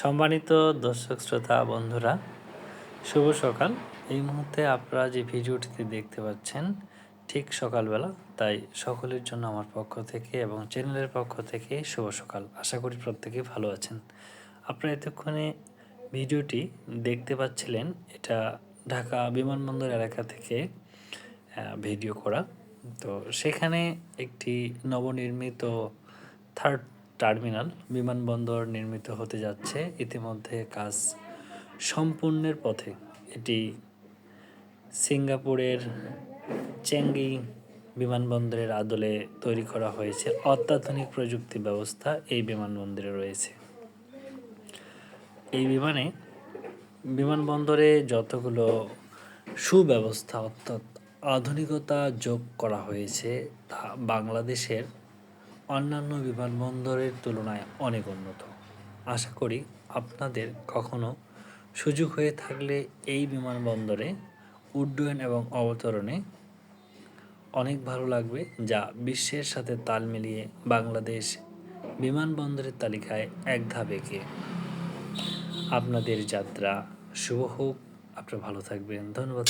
সম্মানিত দর্শক শ্রোতা, বন্ধুরা, শুভ সকাল। এই মুহূর্তে আপনারা যে ভিডিওটিতে দেখতে পাচ্ছেন, ঠিক সকালবেলা, তাই সকলের জন্য আমার পক্ষ থেকে এবং চ্যানেলের পক্ষ থেকে শুভ সকাল। আশা করি প্রত্যেকে ভালো আছেন। আপনারা এতক্ষণে ভিডিওটি দেখতে পাচ্ছিলেন, এটা ঢাকা বিমানবন্দর এলাকা থেকে ভিডিও করা। তো সেখানে একটি নবনির্মিত থার্ড টার্মিনাল বিমানবন্দর নির্মিত হতে যাচ্ছে ইতিমধ্যে কাজ সম্পূর্ণের পথে। এটি সিঙ্গাপুরের চেঙ্গি বিমানবন্দরের আদলে তৈরি করা হয়েছে। অত্যাধুনিক প্রযুক্তি ব্যবস্থা এই বিমানবন্দরে রয়েছে। এই বিমানে বিমানবন্দরে যতগুলো সুব্যবস্থা, অর্থাৎ আধুনিকতা যোগ করা হয়েছে, তা বাংলাদেশের অন্যান্য বিমানবন্দরের তুলনায় অনেক উন্নত। আশা করি আপনাদের কখনো সুযোগ হয়ে থাকলে এই বিমানবন্দরে, উড্ডয়ন এবং অবতরণে অনেক ভালো লাগবে যা বিশ্বের সাথে তাল মিলিয়ে বাংলাদেশ বিমানবন্দরের তালিকায় এক ধাপ এগিয়ে আপনাদের যাত্রা শুভ হোক। আপনারা ভালো থাকবেন। ধন্যবাদ।